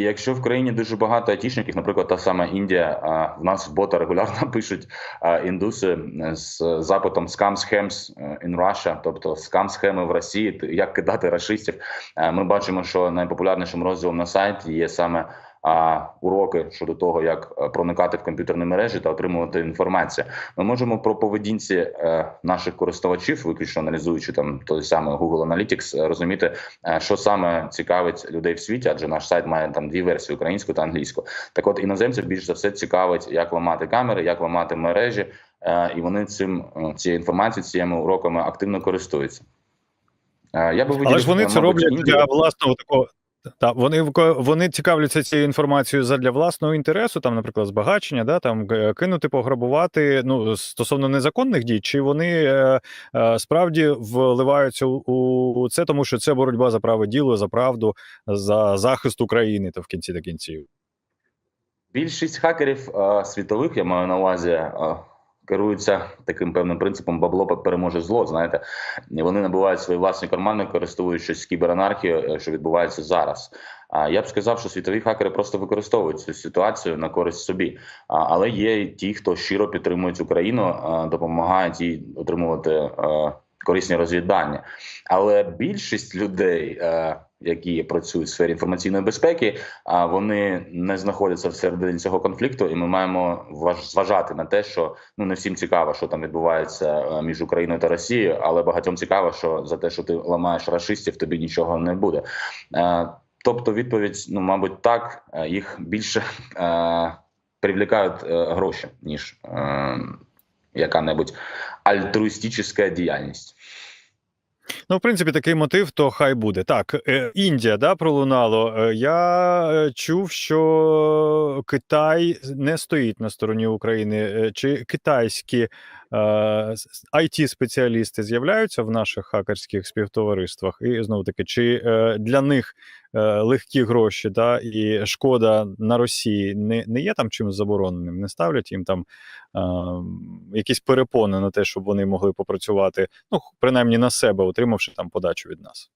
І якщо в країні дуже багато айтішників, наприклад, та сама Індія, а, в нас в бота регулярно пишуть індуси з запитом scam schemes in Russia, тобто scam схеми в Росії, як кидати расистів. А, Ми бачимо, що найпопулярнішим розділом на сайті є саме а, уроки щодо того, як е, проникати в комп'ютерні мережі та отримувати інформацію. Ми можемо про поведінці е, наших користувачів, виключно аналізуючи там той самий Google Analytics, е, розуміти, що саме цікавить людей в світі, адже наш сайт має там дві версії українську та англійську. Так, от іноземців більш за все цікавить, як ламати камери, як ламати мережі, і вони цим цією інформацією, цими уроками активно користуються. Я би Але виділив, ж вони це мабуть, роблять для власного такого. Та вони вони цікавляться цією інформацією задля власного інтересу, там, наприклад, збагачення, да, там кинути, пограбувати. Ну стосовно незаконних дій, чи вони е, е, справді вливаються у, у це, тому що це боротьба за праве діло, за правду, за захист України, то в кінці та кінців. Більшість хакерів е, світових, я маю на увазі, е, керуються таким певним принципом бабло переможе зло. Знаєте, вони набувають свої власні кармани, користуючись кіберанархією, е, що відбувається зараз. А я б сказав, що світові хакери просто використовують цю ситуацію на користь собі. Але є ті, хто щиро підтримують Україну, е, допомагають їй отримувати е, корисні розвіддання. Але більшість людей, які працюють в сфері інформаційної безпеки, а вони не знаходяться всередині цього конфлікту, і ми маємо важ- зважати на те, що ну не всім цікаво, що там відбувається е, між Україною та Росією, але багатьом цікаво, що за те, що ти ламаєш расистів, тобі нічого не буде. Е, Тобто, відповідь, ну мабуть, так е, їх більше е, привлікають гроші, ніж е, яка-небудь альтруїстична діяльність. Ну, в принципі, такий мотив, то хай буде. Так, е, Індія, да, пролунало. Е, Я е, чув, що Китай не стоїть на стороні України. Чи китайські it спеціалісти з'являються в наших хакерських співтовариствах? І знову таки, чи е, для них е, легкі гроші да, і шкода на Росії не, не є там чимось забороненим? Не ставлять їм там е, якісь перепони на те, щоб вони могли попрацювати, ну, принаймні на себе, отримавши там подачу від нас.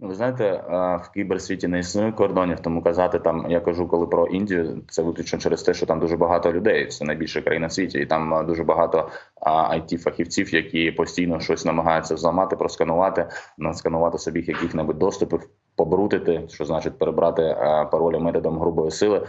Ну, ви знаєте, в кіберсвіті не існує кордонів, тому казати там, я кажу, коли про Індію, це виключно через те, що там дуже багато людей. Це найбільша країна в світі, і там дуже багато it фахівців, які постійно щось намагаються зламати, просканувати, насканувати собі яких-небудь доступів, побрутити, що значить перебрати е, паролі методом грубої сили.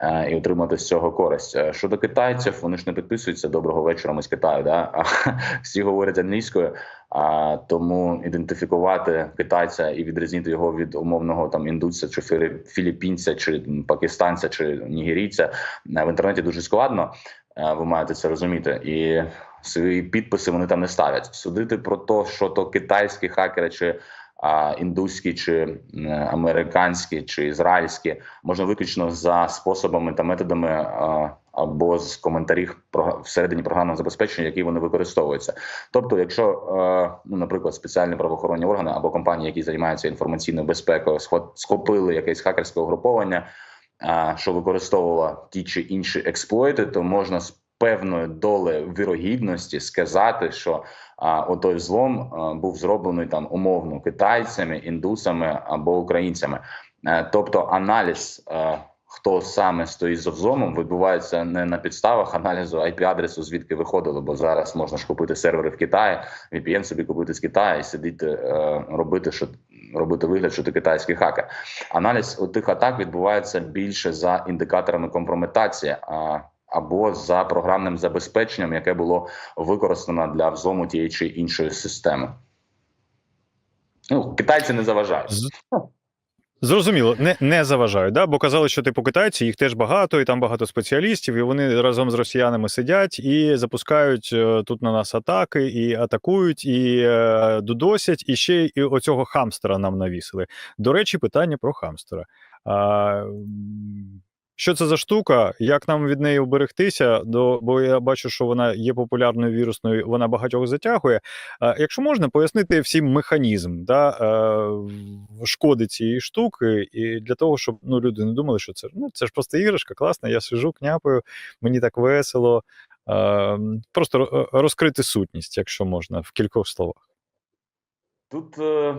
е, І отримати з цього користь Е, щодо китайців. Вони ж не підписуються доброго вечора. Ми з Китаю. Да? А всі говорять англійською. А тому ідентифікувати китайця і відрізнити його від умовного там індуса, чи філі- філіппінця, чи пакистанця, чи нігерійця в інтернеті дуже складно. Ви маєте це розуміти, і свої підписи вони там не ставлять. Судити про те, що то китайські хакери, чи індуські, чи американські, чи ізраїльські, можна виключно за способами та методами. або з коментарів всередині програмного забезпечення, які вони використовуються. Тобто, якщо, ну, наприклад, спеціальні правоохоронні органи або компанії, які займаються інформаційною безпекою, схо- схопили якесь хакерське угруповання, що використовувало ті чи інші експлойти, то можна певною долею вірогідності сказати, що а, отой взлом е, був зроблений там умовно китайцями, індусами або українцями. Е, Тобто аналіз. е, Хто саме стоїть за взломом, відбувається не на підставах аналізу IP-адресу, звідки виходило, бо зараз можна ж купити сервери в Китаї, VPN собі купити з Китаю і сидіти, е, робити що робити вигляд, що ти китайський хакер. Аналіз тих атак відбувається більше за індикаторами компрометації. А або за програмним забезпеченням, яке було використано для взлому тієї чи іншої системи. Ну, китайці не заважають. Зрозуміло, не, не заважають, да? бо казали, що типу китайці, їх теж багато, і там багато спеціалістів, і вони разом з росіянами сидять і запускають е, тут на нас атаки, і атакують, і е, дудосять, і ще і оцього хамстера нам навісили. До речі, питання про хамстера. А, що це за штука? Як нам від неї уберегтися? До, бо я бачу, що вона є популярною вірусною, вона багатьох затягує. Якщо можна пояснити всім механізм да, е, шкоди цієї штуки, і для того, щоб ну, люди не думали, що це, ну, це ж просто іграшка, класна, я сижу, княпаю, мені так весело. Е, Просто розкрити сутність, якщо можна, в кількох словах. Тут е,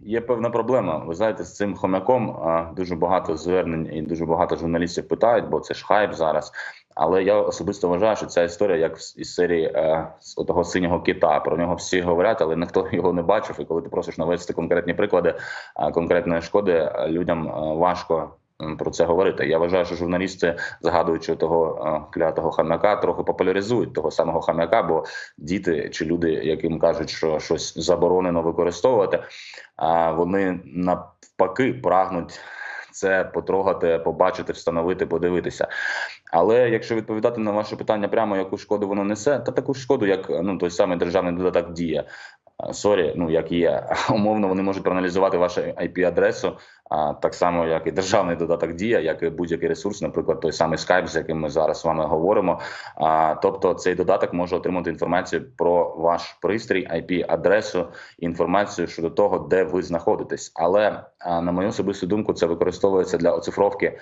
Є певна проблема. Ви знаєте, з цим хомяком дуже багато звернень і дуже багато журналістів питають, бо це ж хайп зараз. Але я особисто вважаю, що ця історія як із серії е, з того синього кита. Про нього всі говорять, але ніхто його не бачив. І коли ти просиш навести конкретні приклади е, конкретної шкоди, е, людям важко. Про це говорити. Я вважаю, що журналісти, згадуючи того е, клятого хам'яка, трохи популяризують того самого хам'яка, бо діти чи люди, яким кажуть, що щось заборонено використовувати, а вони навпаки прагнуть це потрогати, побачити, встановити, подивитися. Але якщо відповідати на ваше питання прямо, яку шкоду воно несе, то таку шкоду, як ну той самий державний додаток дія. Сорі, ну як є умовно, вони можуть проаналізувати вашу IP-адресу, а так само, як і державний додаток дія, як і будь-який ресурс, наприклад, той самий Skype, з яким ми зараз з вами говоримо. А, тобто, цей додаток може отримати інформацію про ваш пристрій, IP-адресу, інформацію щодо того, де ви знаходитесь. Але на мою особисту думку, це використовується для оцифровки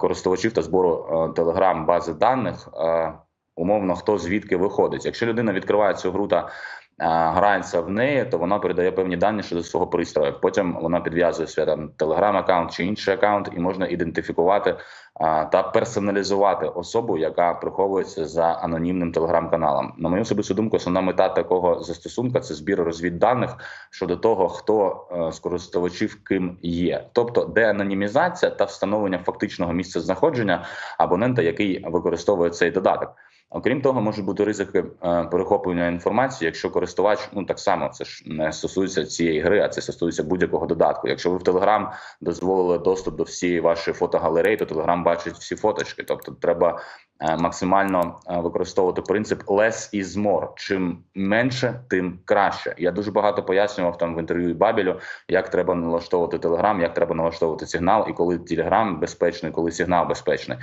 користувачів та збору телеграм бази даних. а, Умовно, хто звідки виходить. Якщо людина відкриває цю гру та грається в неї, то вона передає певні дані щодо свого пристрою. Потім вона підв'язує свій там телеграм-аккаунт чи інший аккаунт, і можна ідентифікувати та персоналізувати особу, яка приховується за анонімним телеграм-каналом. На мою особисту думку, основна мета такого застосунка це збір розвідданих щодо того, хто е, з користувачів ким є, тобто деанонімізація та встановлення фактичного місця знаходження абонента, який використовує цей додаток. Окрім того, можуть бути ризики е, перехоплення інформації, якщо користувач ну так само це ж не стосується цієї гри, а це стосується будь-якого додатку. Якщо ви в Telegram дозволили доступ до всієї вашої фотогалереї, то Telegram бачить всі фоточки. Тобто, треба е, максимально е, використовувати принцип less is more. Чим менше, тим краще. Я дуже багато пояснював там в інтерв'ю Бабілю, як треба налаштовувати Telegram, як треба налаштовувати сигнал, і коли Telegram безпечний, коли сигнал безпечний.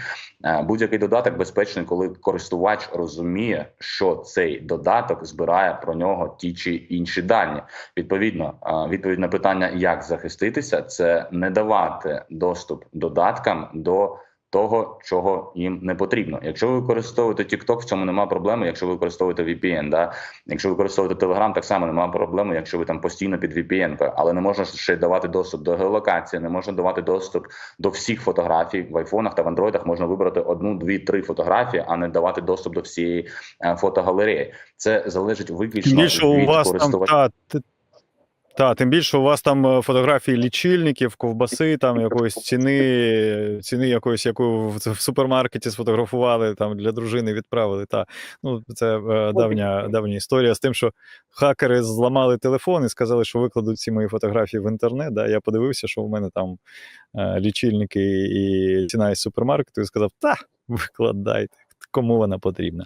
Е, Будь-який додаток безпечний, коли користувач розуміє, що цей додаток збирає про нього ті чи інші дані. Відповідно, відповідь на питання, як захиститися, це не давати доступ додаткам до того, чого їм не потрібно. Якщо ви використовуєте TikTok, в цьому немає проблеми. Якщо ви використовуєте VPN, да? якщо ви використовуєте Telegram, так само немає проблеми, якщо ви там постійно під VPN, але не можна ще давати доступ до геолокації, не можна давати доступ до всіх фотографій в айфонах та в андроїдах. Можна вибрати одну, дві, три фотографії, а не давати доступ до всієї е, фотогалереї. Це залежить виключно більше у від вас там та, та, тим більше у вас там е, фотографії лічильників, ковбаси, там якоїсь ціни, ціни якоїсь, яку в, в супермаркеті сфотографували, там для дружини відправили. Та. Ну, це е, давня, давня історія з тим, що хакери зламали телефон і сказали, що викладуть ці мої фотографії в інтернет. Да. Я подивився, що у мене там е, лічильники і ціна із супермаркету, і сказав: та, викладайте, кому вона потрібна.